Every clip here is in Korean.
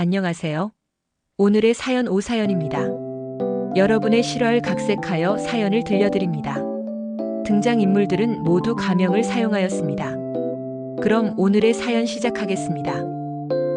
안녕하세요. 오늘의 사연 오사연입니다. 여러분의 실화를 각색하여 사연을 들려드립니다. 등장인물들은 모두 가명을 사용하였습니다. 그럼 오늘의 사연 시작하겠습니다.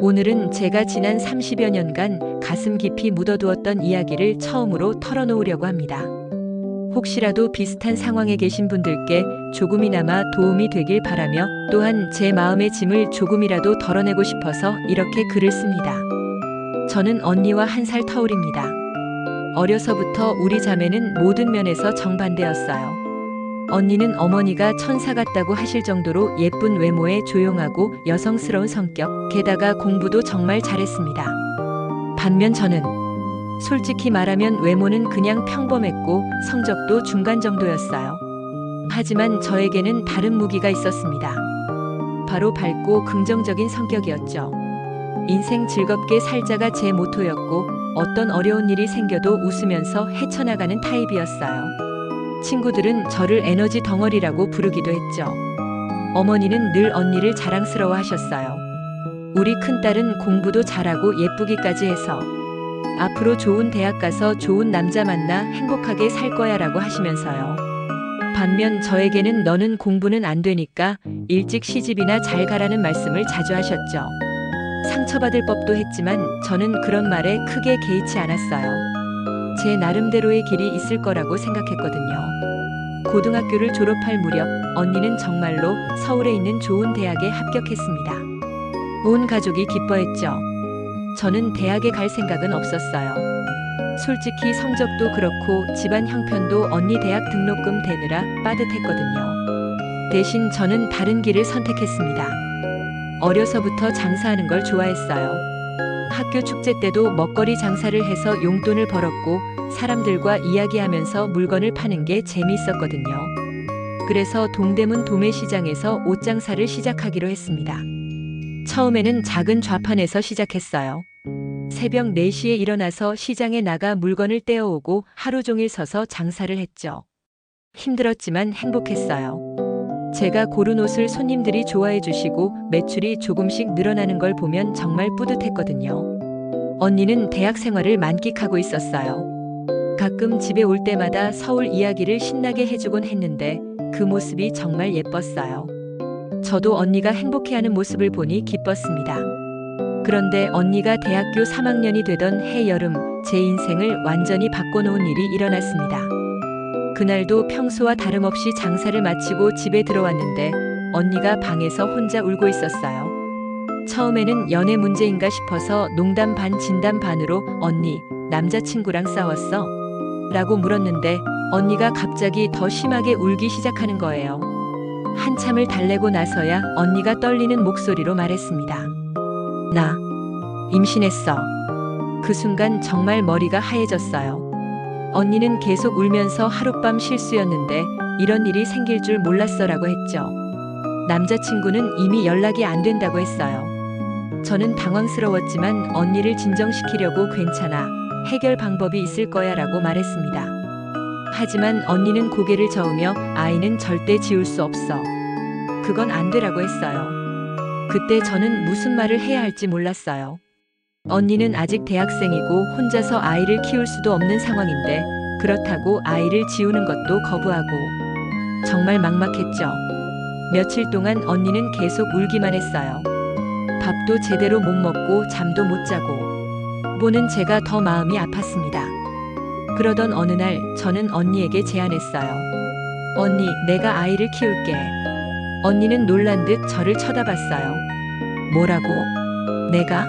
오늘은 제가 지난 30여 년간 가슴 깊이 묻어두었던 이야기를 처음으로 털어놓으려고 합니다. 혹시라도 비슷한 상황에 계신 분들께 조금이나마 도움이 되길 바라며 또한 제 마음의 짐을 조금이라도 덜어내고 싶어서 이렇게 글을 씁니다. 저는 언니와 한 살 터울입니다. 어려서부터 우리 자매는 모든 면에서 정반대였어요. 언니는 어머니가 천사 같다고 하실 정도로 예쁜 외모에 조용하고 여성스러운 성격, 게다가 공부도 정말 잘했습니다. 반면 저는 솔직히 말하면 외모는 그냥 평범했고 성적도 중간 정도였어요. 하지만 저에게는 다른 무기가 있었습니다. 바로 밝고 긍정적인 성격이었죠. 인생 즐겁게 살자가 제 모토였고 어떤 어려운 일이 생겨도 웃으면서 헤쳐나가는 타입이었어요. 친구들은 저를 에너지 덩어리라고 부르기도 했죠. 어머니는 늘 언니를 자랑스러워 하셨어요. 우리 큰딸은 공부도 잘하고 예쁘기까지 해서 앞으로 좋은 대학 가서 좋은 남자 만나 행복하게 살 거야 라고 하시면서요. 반면 저에게는 너는 공부는 안 되니까 일찍 시집이나 잘 가라는 말씀을 자주 하셨죠. 상처받을 법도 했지만 저는 그런 말에 크게 개의치 않았어요. 제 나름대로의 길이 있을 거라고 생각했거든요. 고등학교를 졸업할 무렵 언니는 정말로 서울에 있는 좋은 대학에 합격했습니다. 온 가족이 기뻐했죠. 저는 대학에 갈 생각은 없었어요. 솔직히 성적도 그렇고 집안 형편도 언니 대학 등록금 대느라 빠듯했거든요. 대신 저는 다른 길을 선택했습니다. 어려서부터 장사하는 걸 좋아했어요. 학교 축제 때도 먹거리 장사를 해서 용돈을 벌었고 사람들과 이야기하면서 물건을 파는 게 재미있었거든요. 그래서 동대문 도매시장에서 옷 장사를 시작하기로 했습니다. 처음에는 작은 좌판에서 시작했어요. 새벽 4시에 일어나서 시장에 나가 물건을 떼어오고 하루 종일 서서 장사를 했죠. 힘들었지만 행복했어요. 제가 고른 옷을 손님들이 좋아해 주시고 매출이 조금씩 늘어나는 걸 보면 정말 뿌듯했거든요. 언니는 대학 생활을 만끽하고 있었어요. 가끔 집에 올 때마다 서울 이야기를 신나게 해주곤 했는데 그 모습이 정말 예뻤어요. 저도 언니가 행복해하는 모습을 보니 기뻤습니다. 그런데 언니가 대학교 3학년이 되던 해 여름 제 인생을 완전히 바꿔놓은 일이 일어났습니다. 그날도 평소와 다름없이 장사를 마치고 집에 들어왔는데 언니가 방에서 혼자 울고 있었어요. 처음에는 연애 문제인가 싶어서 농담 반 진담 반으로 언니, 남자친구랑 싸웠어? 라고 물었는데 언니가 갑자기 더 심하게 울기 시작하는 거예요. 한참을 달래고 나서야 언니가 떨리는 목소리로 말했습니다. 나 임신했어. 그 순간 정말 머리가 하얘졌어요. 언니는 계속 울면서 하룻밤 실수였는데 이런 일이 생길 줄 몰랐어라고 했죠. 남자친구는 이미 연락이 안 된다고 했어요. 저는 당황스러웠지만 언니를 진정시키려고 괜찮아. 해결 방법이 있을 거야 라고 말했습니다. 하지만 언니는 고개를 저으며 아이는 절대 지울 수 없어. 그건 안 되라고 했어요. 그때 저는 무슨 말을 해야 할지 몰랐어요. 언니는 아직 대학생이고 혼자서 아이를 키울 수도 없는 상황인데 그렇다고 아이를 지우는 것도 거부하고 정말 막막했죠. 며칠 동안 언니는 계속 울기만 했어요. 밥도 제대로 못 먹고 잠도 못 자고 보는 제가 더 마음이 아팠습니다. 그러던 어느 날 저는 언니에게 제안했어요. 언니, 내가 아이를 키울게. 언니는 놀란 듯 저를 쳐다봤어요. 뭐라고? 내가?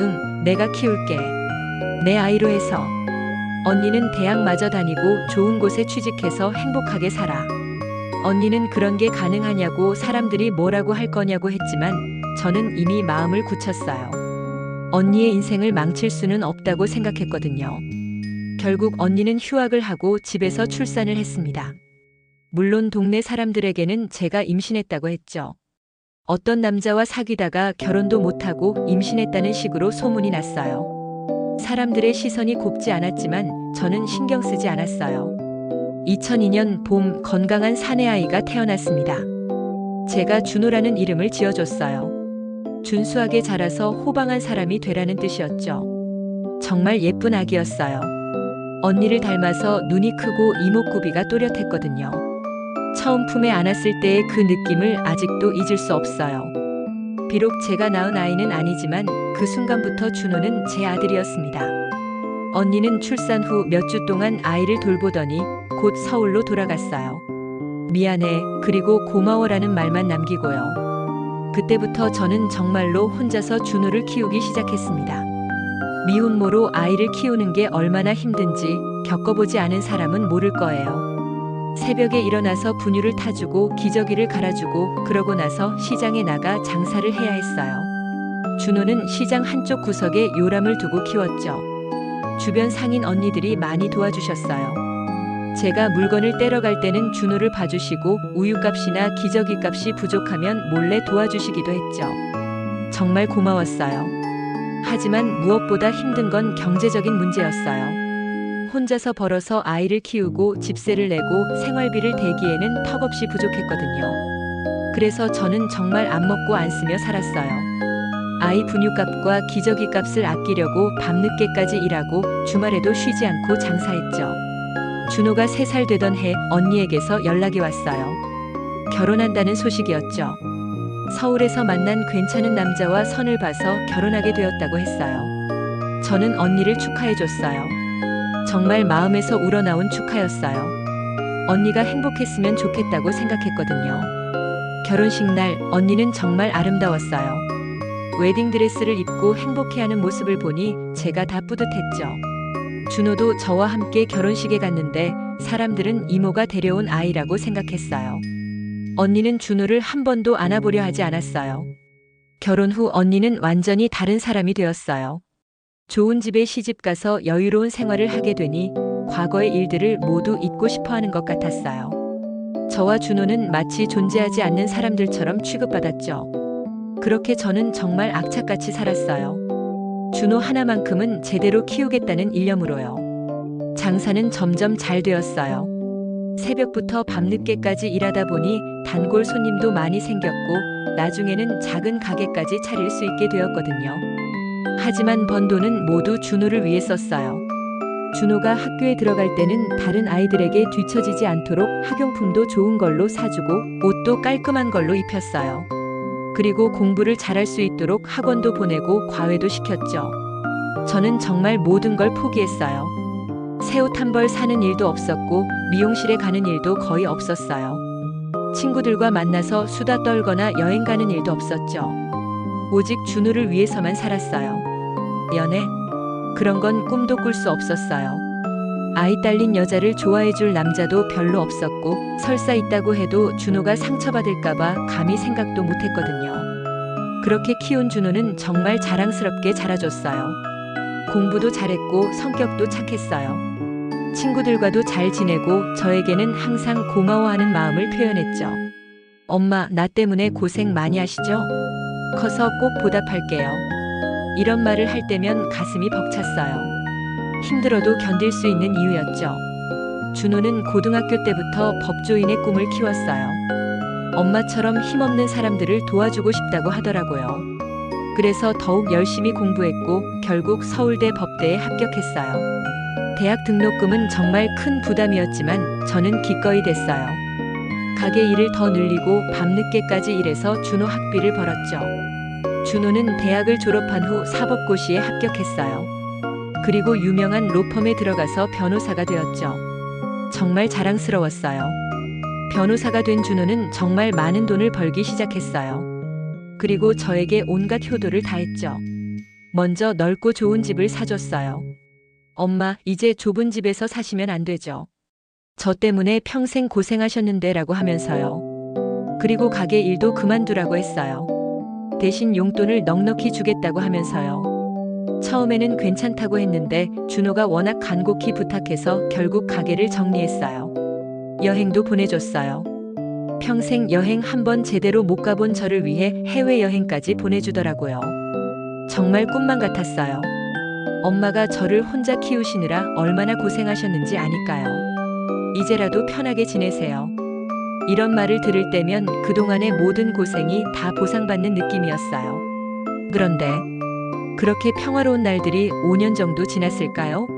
응, 내가 키울게. 내 아이로 해서. 언니는 대학 마저 다니고 좋은 곳에 취직해서 행복하게 살아. 언니는 그런 게 가능하냐고 사람들이 뭐라고 할 거냐고 했지만 저는 이미 마음을 굳혔어요. 언니의 인생을 망칠 수는 없다고 생각했거든요. 결국 언니는 휴학을 하고 집에서 출산을 했습니다. 물론 동네 사람들에게는 제가 임신했다고 했죠. 어떤 남자와 사귀다가 결혼도 못하고 임신했다는 식으로 소문이 났어요. 사람들의 시선이 곱지 않았지만 저는 신경 쓰지 않았어요. 2002년 봄 건강한 사내 아이가 태어났습니다. 제가 준호라는 이름을 지어줬어요. 준수하게 자라서 호방한 사람이 되라는 뜻이었죠. 정말 예쁜 아기였어요. 언니를 닮아서 눈이 크고 이목구비가 또렷했거든요. 처음 품에 안았을 때의 그 느낌을 아직도 잊을 수 없어요. 비록 제가 낳은 아이는 아니지만 그 순간부터 준호는 제 아들이었습니다. 언니는 출산 후 몇 주 동안 아이를 돌보더니 곧 서울로 돌아갔어요. 미안해, 그리고 고마워라는 말만 남기고요. 그때부터 저는 정말로 혼자서 준호를 키우기 시작했습니다. 미혼모로 아이를 키우는 게 얼마나 힘든지 겪어보지 않은 사람은 모를 거예요. 새벽에 일어나서 분유를 타주고 기저귀를 갈아주고 그러고 나서 시장에 나가 장사를 해야 했어요. 준호는 시장 한쪽 구석에 요람을 두고 키웠죠. 주변 상인 언니들이 많이 도와주셨어요. 제가 물건을 떼러 갈 때는 준호를 봐주시고 우유값이나 기저귀값이 부족하면 몰래 도와주시기도 했죠. 정말 고마웠어요. 하지만 무엇보다 힘든 건 경제적인 문제였어요. 혼자서 벌어서 아이를 키우고 집세를 내고 생활비를 대기에는 턱없이 부족했거든요. 그래서 저는 정말 안 먹고 안 쓰며 살았어요. 아이 분유값과 기저귀 값을 아끼려고 밤늦게까지 일하고 주말에도 쉬지 않고 장사했죠. 준호가 3살 되던 해 언니에게서 연락이 왔어요. 결혼한다는 소식이었죠. 서울에서 만난 괜찮은 남자와 선을 봐서 결혼하게 되었다고 했어요. 저는 언니를 축하해줬어요. 정말 마음에서 우러나온 축하였어요. 언니가 행복했으면 좋겠다고 생각했거든요. 결혼식 날 언니는 정말 아름다웠어요. 웨딩드레스를 입고 행복해하는 모습을 보니 제가 다 뿌듯했죠. 준호도 저와 함께 결혼식에 갔는데 사람들은 이모가 데려온 아이라고 생각했어요. 언니는 준호를 한 번도 안아보려 하지 않았어요. 결혼 후 언니는 완전히 다른 사람이 되었어요. 좋은 집에 시집 가서 여유로운 생활을 하게 되니 과거의 일들을 모두 잊고 싶어 하는 것 같았어요. 저와 준호는 마치 존재하지 않는 사람들처럼 취급받았죠. 그렇게 저는 정말 악착같이 살았어요. 준호 하나만큼은 제대로 키우겠다는 일념으로요. 장사는 점점 잘 되었어요. 새벽부터 밤늦게까지 일하다 보니 단골 손님도 많이 생겼고 나중에는 작은 가게까지 차릴 수 있게 되었거든요. 하지만 번 돈은 모두 준호를 위해 썼어요. 준호가 학교에 들어갈 때는 다른 아이들에게 뒤처지지 않도록 학용품도 좋은 걸로 사주고 옷도 깔끔한 걸로 입혔어요. 그리고 공부를 잘할 수 있도록 학원도 보내고 과외도 시켰죠. 저는 정말 모든 걸 포기했어요. 새 옷 한 벌 사는 일도 없었고 미용실에 가는 일도 거의 없었어요. 친구들과 만나서 수다 떨거나 여행 가는 일도 없었죠. 오직 준우를 위해서만 살았어요. 연애? 그런 건 꿈도 꿀 수 없었어요. 아이 딸린 여자를 좋아해줄 남자도 별로 없었고 설사 있다고 해도 준호가 상처받을까봐 감히 생각도 못했거든요. 그렇게 키운 준호는 정말 자랑스럽게 자라줬어요. 공부도 잘했고 성격도 착했어요. 친구들과도 잘 지내고 저에게는 항상 고마워하는 마음을 표현했죠. 엄마, 나 때문에 고생 많이 하시죠? 커서 꼭 보답할게요. 이런 말을 할 때면 가슴이 벅찼어요. 힘들어도 견딜 수 있는 이유였죠. 준호는 고등학교 때부터 법조인의 꿈을 키웠어요. 엄마처럼 힘없는 사람들을 도와주고 싶다고 하더라고요. 그래서 더욱 열심히 공부했고 결국 서울대 법대에 합격했어요. 대학 등록금은 정말 큰 부담이었지만 저는 기꺼이 됐어요. 가게 일을 더 늘리고 밤늦게까지 일해서 준호 학비를 벌었죠. 준호는 대학을 졸업한 후 사법고시에 합격했어요. 그리고 유명한 로펌에 들어가서 변호사가 되었죠. 정말 자랑스러웠어요. 변호사가 된 준호는 정말 많은 돈을 벌기 시작했어요. 그리고 저에게 온갖 효도를 다했죠. 먼저 넓고 좋은 집을 사줬어요. 엄마, 이제 좁은 집에서 사시면 안 되죠. 저 때문에 평생 고생하셨는데 라고 하면서요. 그리고 가게 일도 그만두라고 했어요. 대신 용돈을 넉넉히 주겠다고 하면서요. 처음에는 괜찮다고 했는데 준호가 워낙 간곡히 부탁해서 결국 가게를 정리했어요. 여행도 보내줬어요. 평생 여행 한 번 제대로 못 가본 저를 위해 해외여행까지 보내주더라고요. 정말 꿈만 같았어요. 엄마가 저를 혼자 키우시느라 얼마나 고생하셨는지 아니까요. 이제라도 편하게 지내세요. 이런 말을 들을 때면 그동안의 모든 고생이 다 보상받는 느낌이었어요. 그런데 그렇게 평화로운 날들이 5년 정도 지났을까요?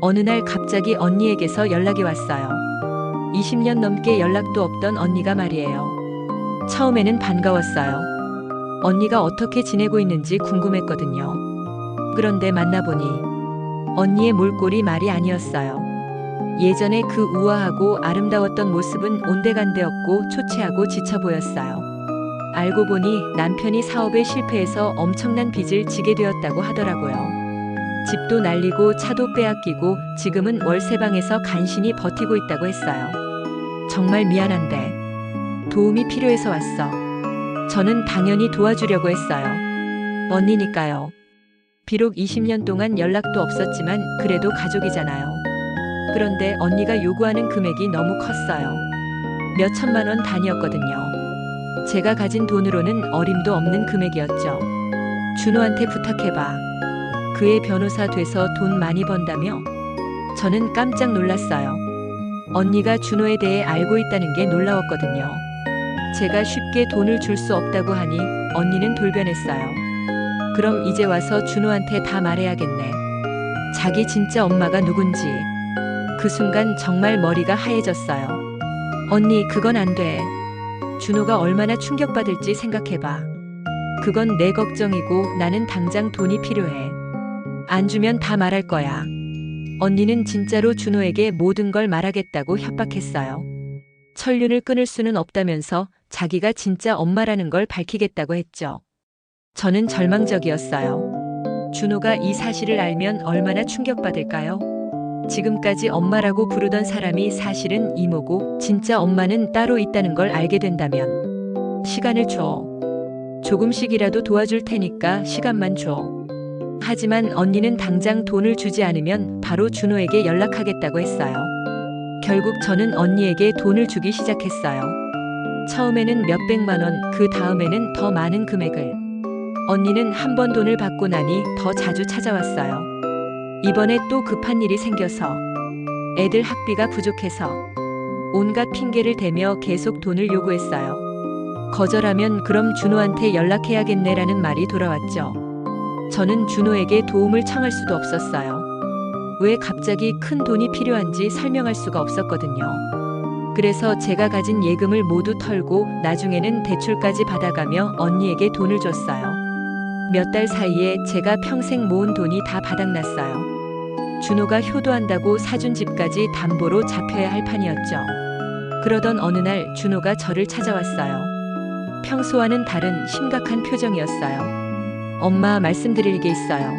어느 날 갑자기 언니에게서 연락이 왔어요. 20년 넘게 연락도 없던 언니가 말이에요. 처음에는 반가웠어요. 언니가 어떻게 지내고 있는지 궁금했거든요. 그런데 만나보니 언니의 몰골이 말이 아니었어요. 예전에 그 우아하고 아름다웠던 모습은 온데간데 없고 초췌하고 지쳐 보였어요. 알고 보니 남편이 사업에 실패해서 엄청난 빚을 지게 되었다고 하더라고요. 집도 날리고 차도 빼앗기고 지금은 월세방에서 간신히 버티고 있다고 했어요. 정말 미안한데 도움이 필요해서 왔어. 저는 당연히 도와주려고 했어요. 언니니까요. 비록 20년 동안 연락도 없었지만 그래도 가족이잖아요. 그런데 언니가 요구하는 금액이 너무 컸어요. 몇 천만 원 단위였거든요. 제가 가진 돈으로는 어림도 없는 금액이었죠. 준호한테 부탁해봐. 그의 변호사 돼서 돈 많이 번다며? 저는 깜짝 놀랐어요. 언니가 준호에 대해 알고 있다는 게 놀라웠거든요. 제가 쉽게 돈을 줄 수 없다고 하니 언니는 돌변했어요. 그럼 이제 와서 준호한테 다 말해야겠네. 자기 진짜 엄마가 누군지. 그 순간 정말 머리가 하얘졌어요. 언니, 그건 안 돼. 준호가 얼마나 충격받을지 생각해봐. 그건 내 걱정이고 나는 당장 돈이 필요해. 안 주면 다 말할 거야. 언니는 진짜로 준호에게 모든 걸 말하겠다고 협박했어요. 천륜을 끊을 수는 없다면서 자기가 진짜 엄마라는 걸 밝히겠다고 했죠. 저는 절망적이었어요. 준호가 이 사실을 알면 얼마나 충격받을까요? 지금까지 엄마라고 부르던 사람이 사실은 이모고 진짜 엄마는 따로 있다는 걸 알게 된다면 시간을 줘. 조금씩이라도 도와줄 테니까 시간만 줘. 하지만 언니는 당장 돈을 주지 않으면 바로 준호에게 연락하겠다고 했어요. 결국 저는 언니에게 돈을 주기 시작했어요. 처음에는 몇백만 원, 그 다음에는 더 많은 금액을. 언니는 한 번 돈을 받고 나니 더 자주 찾아왔어요. 이번에 또 급한 일이 생겨서 애들 학비가 부족해서 온갖 핑계를 대며 계속 돈을 요구했어요. 거절하면 그럼 준호한테 연락해야겠네라는 말이 돌아왔죠. 저는 준호에게 도움을 청할 수도 없었어요. 왜 갑자기 큰 돈이 필요한지 설명할 수가 없었거든요. 그래서 제가 가진 예금을 모두 털고 나중에는 대출까지 받아가며 언니에게 돈을 줬어요. 몇 달 사이에 제가 평생 모은 돈이 다 바닥났어요. 준호가 효도한다고 사준 집까지 담보로 잡혀야 할 판이었죠. 그러던 어느 날 준호가 저를 찾아왔어요. 평소와는 다른 심각한 표정이었어요. 엄마 말씀드릴 게 있어요.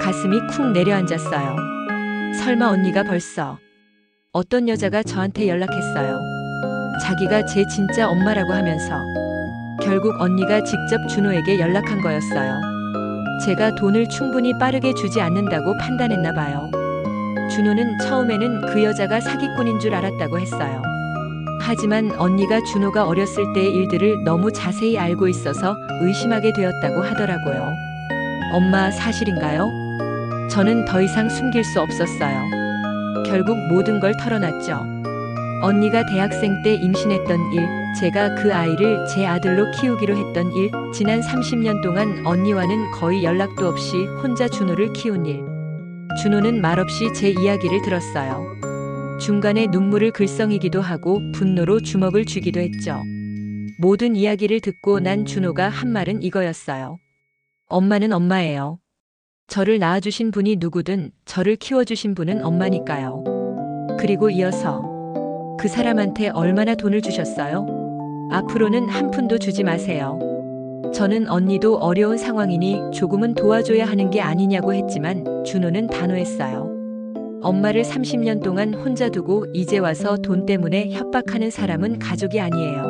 가슴이 쿵 내려앉았어요. 설마 언니가 벌써 어떤 여자가 저한테 연락했어요. 자기가 제 진짜 엄마라고 하면서 결국 언니가 직접 준호에게 연락한 거였어요. 제가 돈을 충분히 빠르게 주지 않는다고 판단했나 봐요. 준호는 처음에는 그 여자가 사기꾼인 줄 알았다고 했어요. 하지만 언니가 준호가 어렸을 때의 일들을 너무 자세히 알고 있어서 의심하게 되었다고 하더라고요. 엄마 사실인가요? 저는 더 이상 숨길 수 없었어요. 결국 모든 걸 털어놨죠. 언니가 대학생 때 임신했던 일, 제가 그 아이를 제 아들로 키우기로 했던 일, 지난 30년 동안 언니와는 거의 연락도 없이 혼자 준호를 키운 일. 준호는 말없이 제 이야기를 들었어요. 중간에 눈물을 글썽이기도 하고 분노로 주먹을 쥐기도 했죠. 모든 이야기를 듣고 난 준호가 한 말은 이거였어요. 엄마는 엄마예요. 저를 낳아주신 분이 누구든 저를 키워주신 분은 엄마니까요. 그리고 이어서 그 사람한테 얼마나 돈을 주셨어요? 앞으로는 한 푼도 주지 마세요. 저는 언니도 어려운 상황이니 조금은 도와줘야 하는 게 아니냐고 했지만 준호는 단호했어요. 엄마를 30년 동안 혼자 두고 이제 와서 돈 때문에 협박하는 사람은 가족이 아니에요.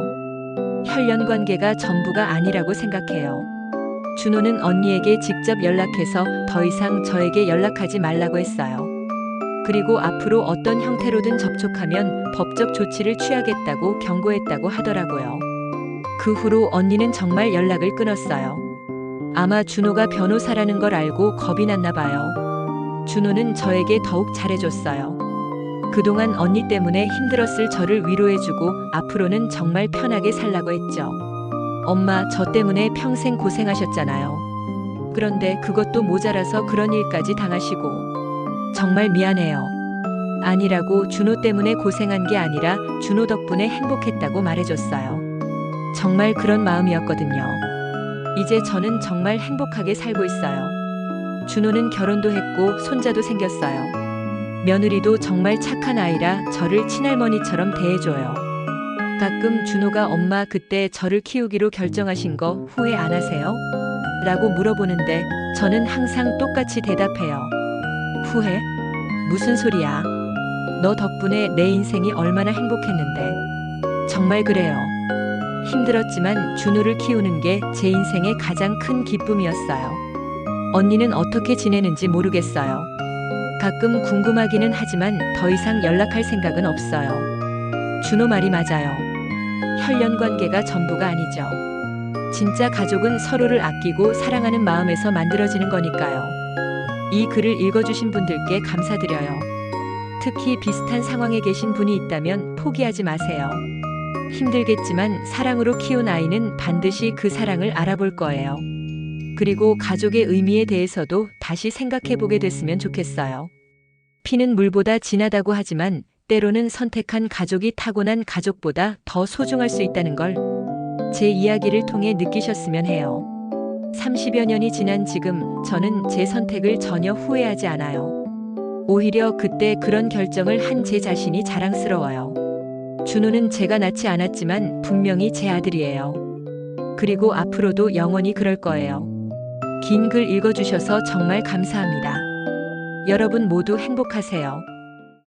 혈연 관계가 전부가 아니라고 생각해요. 준호는 언니에게 직접 연락해서 더 이상 저에게 연락하지 말라고 했어요. 그리고 앞으로 어떤 형태로든 접촉하면 법적 조치를 취하겠다고 경고했다고 하더라고요. 그 후로 언니는 정말 연락을 끊었어요. 아마 준호가 변호사라는 걸 알고 겁이 났나 봐요. 준호는 저에게 더욱 잘해줬어요. 그동안 언니 때문에 힘들었을 저를 위로해주고 앞으로는 정말 편하게 살라고 했죠. 엄마, 저 때문에 평생 고생하셨잖아요. 그런데 그것도 모자라서 그런 일까지 당하시고 정말 미안해요. 아니라고 준호 때문에 고생한 게 아니라 준호 덕분에 행복했다고 말해줬어요. 정말 그런 마음이었거든요. 이제 저는 정말 행복하게 살고 있어요. 준호는 결혼도 했고 손자도 생겼어요. 며느리도 정말 착한 아이라 저를 친할머니처럼 대해줘요. 가끔 준호가 엄마 그때 저를 키우기로 결정하신 거 후회 안 하세요? 라고 물어보는데 저는 항상 똑같이 대답해요. 후회? 무슨 소리야? 너 덕분에 내 인생이 얼마나 행복했는데. 정말 그래요. 힘들었지만 준호를 키우는 게 제 인생의 가장 큰 기쁨이었어요. 언니는 어떻게 지내는지 모르겠어요. 가끔 궁금하기는 하지만 더 이상 연락할 생각은 없어요. 준호 말이 맞아요. 혈연 관계가 전부가 아니죠. 진짜 가족은 서로를 아끼고 사랑하는 마음에서 만들어지는 거니까요. 이 글을 읽어주신 분들께 감사드려요. 특히 비슷한 상황에 계신 분이 있다면 포기하지 마세요. 힘들겠지만 사랑으로 키운 아이는 반드시 그 사랑을 알아볼 거예요. 그리고 가족의 의미에 대해서도 다시 생각해 보게 됐으면 좋겠어요. 피는 물보다 진하다고 하지만 때로는 선택한 가족이 타고난 가족보다 더 소중할 수 있다는 걸 제 이야기를 통해 느끼셨으면 해요. 30여 년이 지난 지금 저는 제 선택을 전혀 후회하지 않아요. 오히려 그때 그런 결정을 한 제 자신이 자랑스러워요. 준호는 제가 낳지 않았지만 분명히 제 아들이에요. 그리고 앞으로도 영원히 그럴 거예요. 긴 글 읽어주셔서 정말 감사합니다. 여러분 모두 행복하세요.